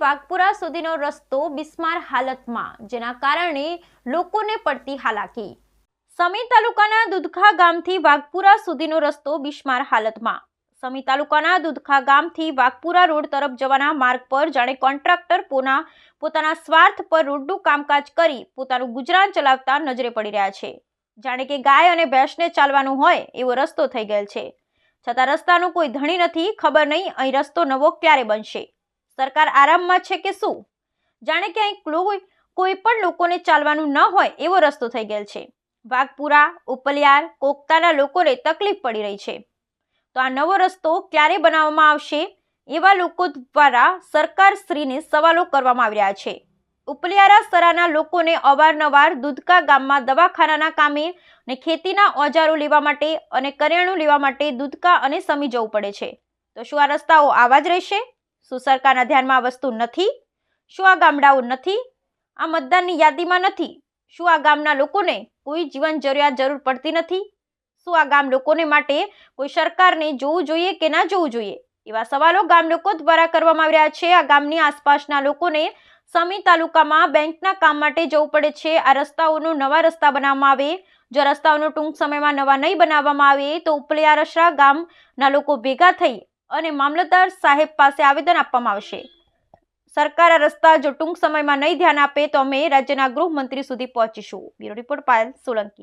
વાઘપુરા સુધીનો રસ્તો બિસ્માર હાલતમાં, જેના કારણે લોકોને પડતી હાલાકી. સમી તાલુકાના દૂધખા ગામથી વાઘપુરા સુધીનો રસ્તો બિસ્માર હાલતમાં. સમી તાલુકાના દૂધખા ગામથી વાઘપુરા રોડ તરફ જવાના માર્ગ પર જાણે કોન્ટ્રાક્ટર પોના પોતાના સ્વાર્થ પર રોડનું કામકાજ કરી પોતાનું ગુજરાન ચલાવતા નજરે પડી રહ્યા છે. જાણે કે ગાય અને ભેંસને ચાલવાનું હોય એવો રસ્તો થઈ ગયેલ છે. છતાં રસ્તાનું કોઈ ધણી નથી, ખબર નહીં અહીં રસ્તો નવો ક્યારે બનશે. સરકાર આરામમાં છે કે શું? જાણે કે અહીં કોઈ કોઈ પણ લોકોને ચાલવાનું ન હોય એવો રસ્તો થઈ ગયેલ છે. વાઘપુરા, ઉપલિયાર, કોકતાના લોકોને તકલીફ પડી રહી છે. તો આ નવો રસ્તો ક્યારે બનાવવામાં આવશે? એવા લોકો દ્વારા સરકારશ્રીને સવાલો કરવામાં આવી રહ્યા છે. ઉપલિયારા સરાના લોકોને અવારનવાર દૂધકા ગામમાં દવાખાનાના કામે અને ખેતીના ઓજારો લેવા માટે અને કરિયાણું લેવા માટે દૂધકા અને સમી જવું પડે છે. તો શું આ રસ્તાઓ આવા જ રહેશે? શું સરકારના ધ્યાનમાં આ વસ્તુ નથી? શું આ ગામડાઓ નથી? આ મતદાનની યાદીમાં નથી? શું આ ગામના લોકોને કોઈ જીવન જરૂરિયાત જરૂર પડતી નથી? શું આ ગામ લોકોને માટે કોઈ સરકારને જોવું જોઈએ કે ના જોવું જોઈએ? એવા સવાલો ગામ લોકો દ્વારા કરવામાં આવી રહ્યા છે. આ ગામની આસપાસના લોકોને સમી તાલુકામાં બેંકના કામ માટે જવું પડે છે. આ રસ્તાઓનું નવા રસ્તા બનાવવામાં આવે. જો રસ્તાઓનો ટૂંક સમયમાં નવા નહીં બનાવવામાં આવે, તો ઉપલિયારસરા ગામના લોકો ભેગા થઈ અને મામલતદાર સાહેબ પાસે આવેદન આપવામાં આવશે. સરકાર આ રસ્તા જો ટૂંક સમયમાં નહીં ધ્યાન આપે, તો અમે રાજ્યના ગૃહમંત્રી સુધી પહોંચીશું. Bureau report Payal Solanki.